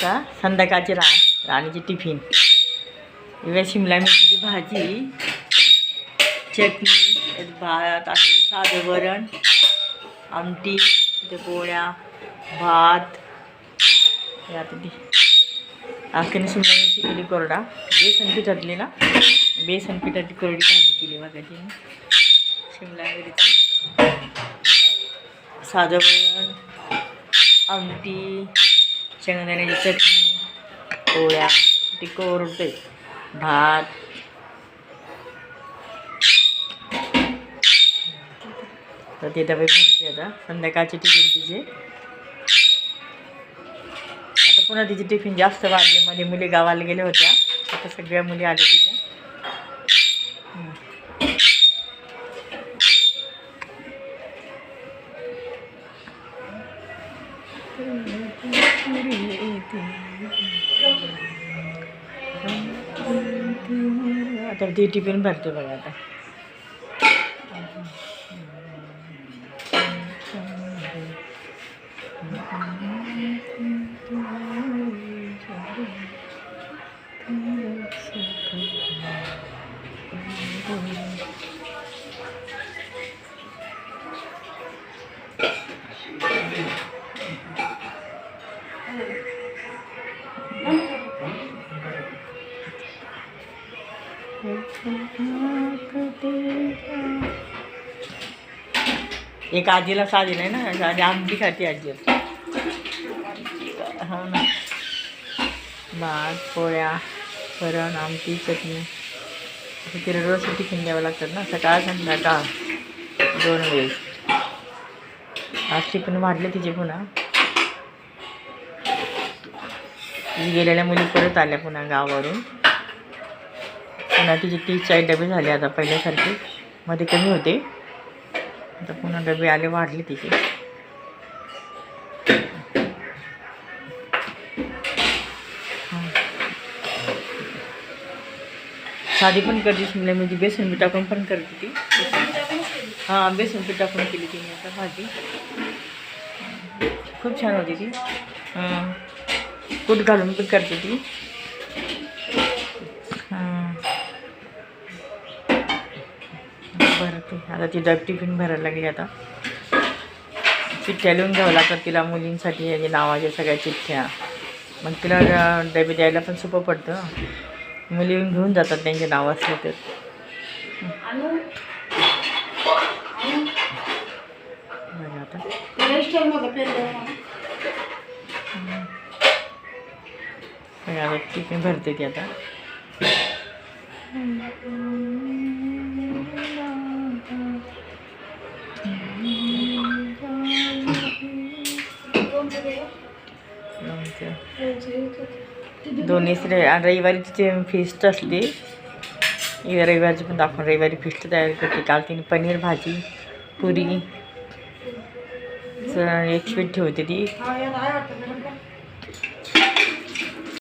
आता संध्याकाळची रा राणीची टिफिन. इव्या शिमला मिरचीची भाजी चटणी भात आहे साधं वरण आमटी ते पोळ्या भात. हे आता ती आखीने शिमला मिरची केली कोरडा. बेसन पिठातली ना? बेसन पिठाची कोरडी भाजी केली बघायची शिमला मिरची. साधं वरण आमटी शेंगदाण्याची चटणी पोळ्या ती कोरडते. भात. तर ते डबे भरते आता. संध्याकाळची टिफिन तिचे. आता पुन्हा तिची टिफिन जास्त वाढली. मध्ये मुली गावाला गेल्या होत्या. आता सगळ्या मुली आल्या तिच्या. आता ती टिफिन भरते बघा आता एक आजीला साधी नाही ना आणि आमटी खाती आजी. हो ना. भात पोळ्या वरण आमटी चटणी. तिला रोज टिफिन द्यावं लागतात ना सकाळ संध्याकाळ दोन वेळेस आज टिफिन वाढले तिचे पुन्हा गेलेल्या मुली परत आल्या पुन्हा गावावरून. पुन्हा तिचे तीस चाळीस डबे झाले आता पहिल्यासारखे. मध्ये कमी होते. आता पुन्हा डबे आले वाढले तिचे. साधी पण करते शिमला म्हणजे बेसन पीठ टाकून पण करते ती. हां बेसन पीठ टाकून केली तिने आता भाजी. खूप छान होती ती. कूट घालून पण करते ती हां भरते. आता तिला डब टिफिन भरायला लागली आता. चिठ्ठ्या लिहून घ्यावं लागतात तिला मुलींसाठी म्हणजे नावाच्या सगळ्या चिठ्ठ्या. मग तिला डबे द्यायला पण सोपं पडतं. मुली येऊन घेऊन जातात त्यांचे नाव असले तर आता टिफिन भरते ती आता. दोन्ही रे- रविवारी तिचे फिस्ट असते रविवारची पण दाखवून रविवारी फिस्ट तयार करते. काल तिने पनीर भाजी पुरी. एक स्वीट ठेवते ती.